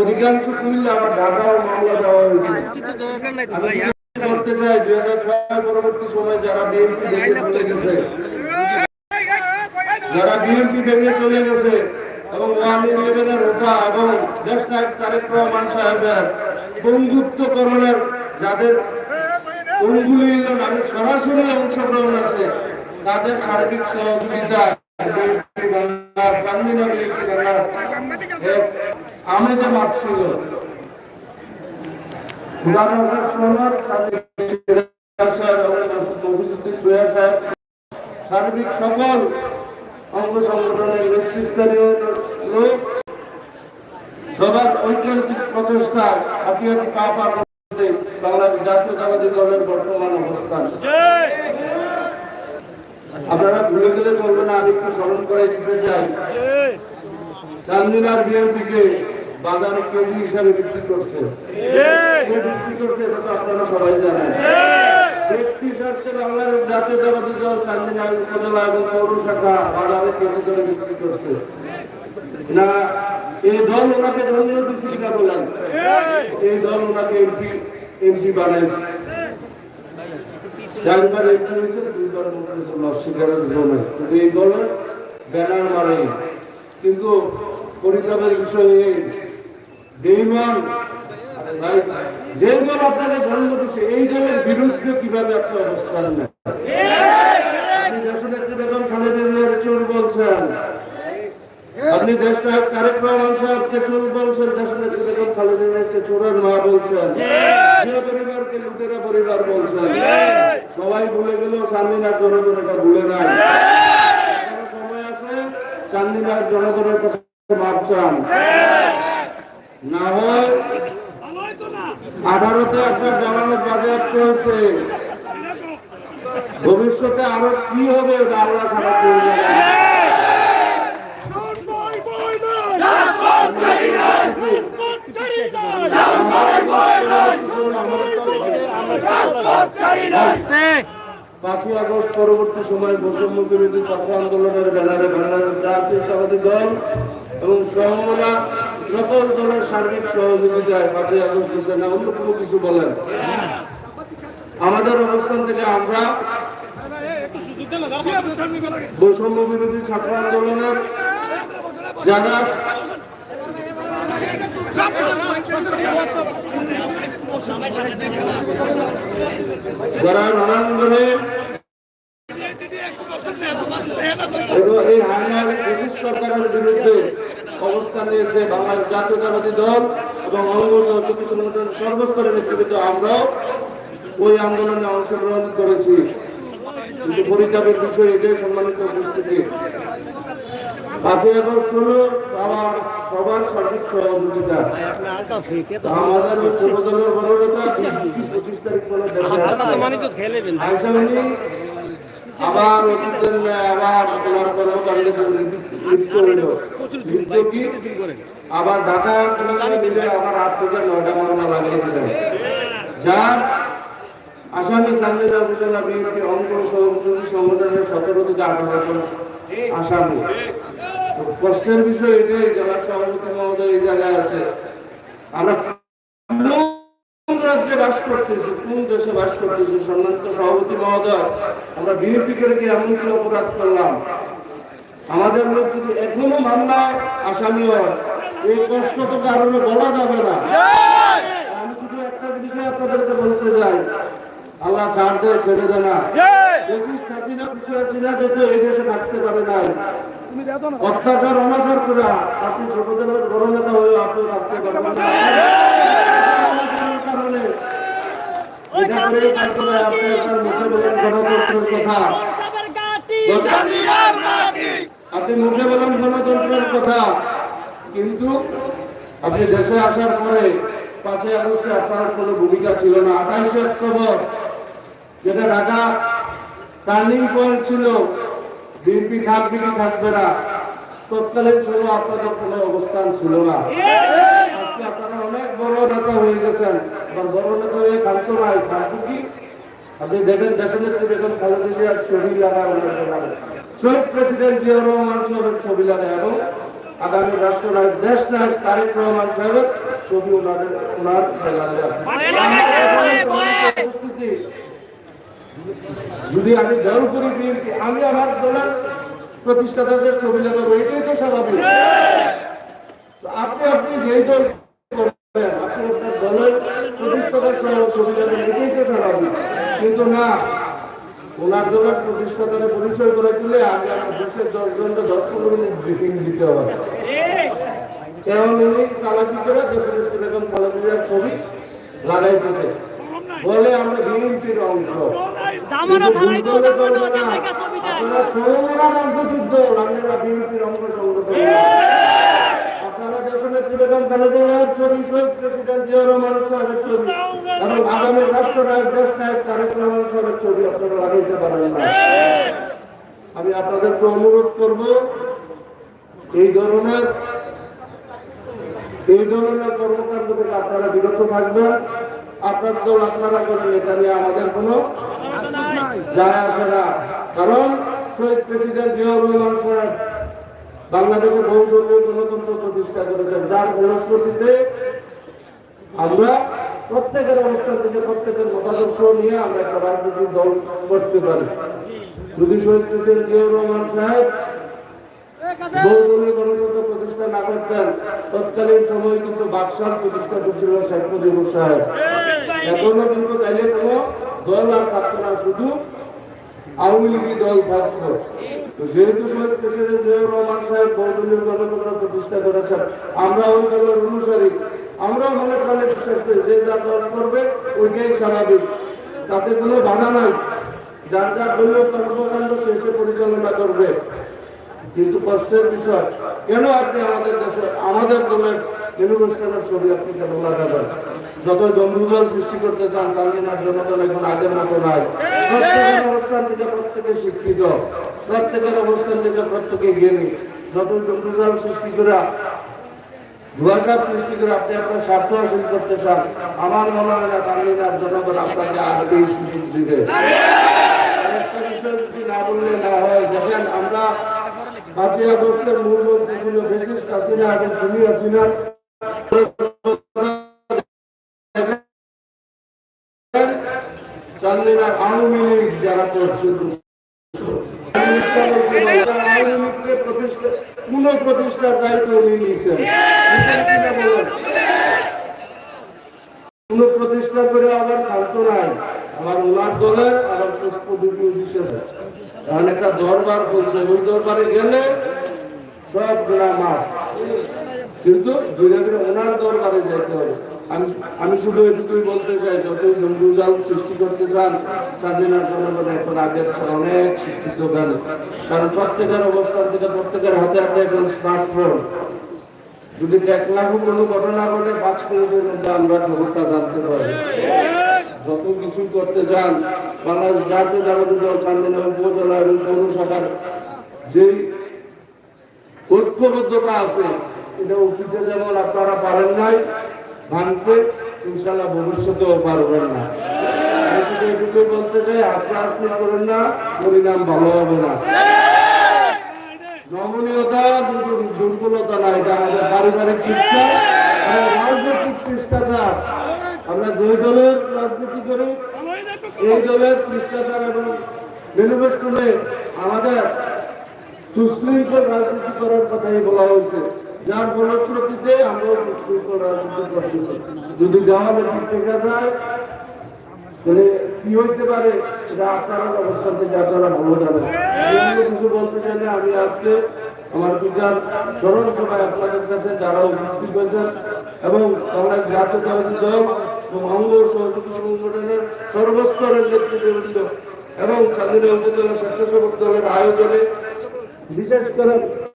অধিকাংশ কুমিল্লা আবার ঢাকাও মামলা দেওয়া আমি করতে চাই, দুই হাজার ছয় পরবর্তী সময় যারা বিএনপি ভেঙে চলে গেছে, যারা বিএনপি ভেঙে চলে গেছে, এবং ওয়ান ইলেভেনের হোতা এবং দেশ নায়ক তারেক রহমান সাহেবের যাদের আমি সরাসরি অংশগ্রহণ আছে, তাদের সার্বিক সহযোগিতা বিএনপি বাংলার চান্দিনা বিএনপি বাংলার আমেজে খুদানগর সনদ সার্বিক সকল অঙ্গ সংগঠনের নেতৃস্থানীয় লোক সবার পা পা করতে বাংলাদেশ জাতীয়তাবাদী দলের বর্তমান অবস্থান। আপনারা ভুলে গেলে চলবে না আমি একটু স্মরণ করে দিতে চাই। চান্দিনার বিএনপি কে বাজারে কেজি হিসাবে বিক্রি করছে। বিক্রি করছে এটা তো আপনারা সবাই জানেন। ব্যক্তি স্বার্থে বাংলাদেশ জাতীয়তাবাদী দল চান্দিনা উপজেলা এবং পৌর শাখা বাজারে কেজি ধরে বিক্রি করছে। না এই দল ওনাকে জন্ম বলেন? এই দল ওনাকে এমপি এমপি বানাইছে। চারবার এমপি হয়েছে দুইবার মন্ত্রী হয়েছে অস্বীকারের জন্য। কিন্তু এই দলের ব্যানার মারে কিন্তু পরিতাপের বিষয় এই যে দল আপনাকে জন্ম দিচ্ছে এই দলের বিরুদ্ধে কীভাবে আপনি অবস্থান আপনি দেশ নায়ক সাহেবকে বলছেন চোরের মা বলছেন। পরিবারকে লুটেরা পরিবার বলছেন। সবাই ভুলে গেলেও চান্দিনার জনগণ ভুলে নাই। সময় আছে, চান্দিনার জনগণের কাছে মাপ চান। না আঠারোতে আপনার জামানত বাজেয়াপ্ত হয়েছে ভবিষ্যতে আরও কি হবে আল্লাহ না। পাঁচই আগস্ট পরবর্তী সময়ে বৈষম্য বিরোধী ছাত্র আন্দোলনের ব্যানারে বাংলাদেশ জাতীয়তাবাদী দল এবং সমমনা সকল দলের সার্বিক সহযোগিতায় পাঁচই আগস্ট হচ্ছে না অন্য কোনো কিছু বলেন? আমাদের অবস্থান থেকে আমরা বৈষম্য বিরোধী ছাত্র আন্দোলনের যারা যারা রণাঙ্গনে এবং এই হায়নার ব্রিটিশ সরকারের বিরুদ্ধে অবস্থান নিয়েছে বাংলাদেশ জাতীয়তাবাদী দল এবং অঙ্গ সহযোগী সংগঠনের সর্বস্তরের নেতৃত্ব আমরাও ওই আন্দোলনে অংশগ্রহণ করেছি। কিন্তু পরিতাপের বিষয় এটাই সম্মানিত উপস্থিতি। পাঁচই আগস্ট হলো সবার সবার সার্বিক সহযোগিতা। আমাদের ওই বড় নেতা বিশ পঁচিশ তারিখ পরে দেশে আসবে। তো খেলে আইসা উনি আবার অতীতের আবার ওনার কর্মকাণ্ডে লিপ্ত হইল। আবার ঢাকা মিলে আট থেকে নয়টা মামলা দিলেন। যার আসামি চান্দিনা উপজেলা বিএনপি অঙ্গ সহযোগী সংগঠনের সতেরো থেকে আঠারো জন আসামি। কষ্টের বিষয় এটাই জেলা সভাপতি মহোদয় এই জায়গায় আছে। আমরা কোন রাজ্যে বাস করতেছি কোন দেশে বাস করতেছি সম্মানিত সভাপতি মহোদয় আমরা বিএনপি করে কি এমন কি অপরাধ করলাম? আমাদের লোক যদি এখনও মামলায় আসামি হয় এই কষ্ট তো কারণে বলা যাবে না। আমি শুধু একটা বিষয় আপনাদেরকে বলতে চাই। আল্লাহ ছাড় দেয় ছেড়ে দেয় না। পঁচিশ হাসিনা হাসিনা এই দেশে থাকতে পারে নাই। অত্যাচার অনাচার করে আপনি ছোট দলের বড় নেতা হয়ে আপনি থাকতে পারবেন কারণে। এটা করে পারতে আপনি আপনার মুখে বলেন গণতন্ত্রের কথা। আপনি মুখে বলেন গণতন্ত্রের কথা। কিন্তু আপনি দেশে আসার পরে পাঁচই আগস্টে আপনার কোনো ভূমিকা ছিল না। আঠাইশে অক্টোবর যেটা ঢাকা টার্নিং পয়েন্ট ছিল, বিএনপি থাকবে কি থাকবে না। তৎকালীন সময় আপনাদের কোনো অবস্থান ছিল না। আজকে আপনারা অনেক বড় নেতা হয়ে গেছেন। আবার বড় নেতা হয়ে খান্ত নাই। খান্ত কি আপনি দেখেন দেশনেত্রী বেগম খালেদা জিয়ার ছবি লাগায় ওনার শহীদ প্রেসিডেন্ট জিয়া রহমান সাহেবের ছবি লাগায় এবং আগামী রাষ্ট্রনায়ক দেশ নায়ক তারেক রহমান সাহেবের ছবি ওনাদের, ওনার উপস্থিতি। যদি আমি দল করি বিএনপি, আমি আমার দলের প্রতিষ্ঠাতাদের ছবি লাগাবো, এটাই তো স্বাভাবিক। আপনি আপনি যেই দল আপনি আপনার দলের প্রতিষ্ঠাতার সহ ছবি লাগাবেন, এটাই তো স্বাভাবিক। কিন্তু না ওনার দলের প্রতিষ্ঠাতার পরিচয় করে তুলে আগে আমার দেশের দশজনকে দশ পনেরো মিনিট ব্রিফিং দিতে হবে। কেমন উনি চালাকি করে দেশের বেগম খালেদার ছবি লাগাইতেছে বলে আমরা বিএনপির অংশ। আপনারা ষোলোরা রাজনৈতিক দল আপনারা বিএনপির অঙ্গ সংগঠন। আমি আপনাদেরকে অনুরোধ করব, এই ধরনের এই ধরনের কর্মকাণ্ড থেকে আপনারা বিরত থাকবেন। আপনার দল আপনারা করেন, এটা নিয়ে আমাদের কোনো যায় আসে না। কারণ শহীদ প্রেসিডেন্ট জিয়াউর রহমান সাহেব বাংলাদেশে বহু বহুদলীয় গণতন্ত্র প্রতিষ্ঠা করেছেন। যার ফলশ্রুতিতে আমরা প্রত্যেকের অবস্থান থেকে প্রত্যেকের মতাদর্শ নিয়ে আমরা একটা রাজনৈতিক দল করতে পারি। যদি শহীদ প্রেসিডেন্ট জিয়াউর রহমান সাহেব শুধু আওয়ামী লীগই দল থাকতো। যেহেতু শহীদ প্রেসিডেন্ট রহমান সাহেব গণতন্ত্র প্রতিষ্ঠা করেছেন, আমরা ওই দলের অনুসারী। আমরাও মনে প্রাণে বিশ্বাস করি, যে যা দল করবে, ওইটাই স্বাভাবিক। তাতে কোনো বাধা নাই। যার দলীয় কর্মকাণ্ড শেষে পরিচালনা করবে। কিন্তু কষ্টের বিষয়, কেন আপনি আমাদের দেশে আমাদের দলের ইউনিভার্সিটির ছবি আপনি কেন লাগাবেন? যত জম্বুদল সৃষ্টি করতে চান চান্দিনার জনগণ এখন আগের মতো নাই। প্রত্যেকের অবস্থান থেকে প্রত্যেকে শিক্ষিত। প্রত্যেকের অবস্থান থেকে প্রত্যেকে জ্ঞানী যত জম্বুদল সৃষ্টি করে ধোয়াশা সৃষ্টি করে আপনি আপনার স্বার্থ হাসিল করতে চান, আমার মনে হয় না চান্দিনার জনগণ আপনাকে আর এই সুযোগ দিবে। যদি না বললে না হয়, দেখেন আমরা পাঁচই আগস্টের ছিল এবং হাসিনা আওয়ামী লীগ যারা করছে পুনঃপ্রতিষ্ঠার দায়িত্ব উনি নিয়েছেন? পুনঃপ্রতিষ্ঠা করে আবার খান্ত নাই আবার ওনার দলের আবার পুষ্প দুটিও দিতেছে কারণ একটা দরবার বলছে ওই দরবারে গেলে সব গোড়া মাঠ কিন্তু ওনার দরবারে যেতে হবে আমি আমি শুধু এটুকুই বলতে চাই যতই জঙ্গুজাল সৃষ্টি করতে চান স্বাধীনার জনগণ এখন আগের চেয়ে অনেক শিক্ষিত জ্ঞানী কারণ প্রত্যেকের অবস্থান থেকে প্রত্যেকের হাতে হাতে এখন স্মার্টফোন যদি টেকনাফু কোনো ঘটনা ঘটে, পাঁচ মিনিটের মধ্যে আমরা খবরটা জানতে পারি যত কিছু করতে চান, বাংলাদেশ জাতীয় জাগতিক দল চান্দিনা উপজেলা এবং পৌরসভার যেই ঐক্যবদ্ধতা আছে, এটা অতীতে যেমন আপনারা পারেন নাই ভাঙতে ইনশাল্লাহ ভবিষ্যতেও পারবেন না। আমি শুধু বলতে চাই, আস্তে আস্তে না, পরিণাম ভালো হবে না। নমনীয়তা দুর্বলতা এটা আমাদের পারিবারিক শিক্ষা এবং রাজনৈতিক শিষ্টাচার। আমরা দলের করি, এই দলের শিষ্টাচার এবং আমাদের সুশৃঙ্খল রাজনীতি করার কথাই বলা হয়েছে। যার ফলশ্রুতিতে আমরাও সুশৃঙ্খল রাজনীতি করতেছি। যদি দেওয়ালে থেকে যায়, তাহলে কি হইতে পারে? আপনারা অবস্থান থেকে আপনারা ভালো অন্য কিছু বলতে চাইলে আমি আজকে আমার বিচার স্মরণ সভায় আপনাদের কাছে যারা উপস্থিত হয়েছেন এবং বাংলাদেশ জাতীয় দলের দল এবং অঙ্গ সহযোগী সংগঠনের সর্বস্তরের নেতৃবৃন্দ এবং চাঁদিনা উপজেলা স্বেচ্ছাসেবক দলের আয়োজনে বিশেষ করে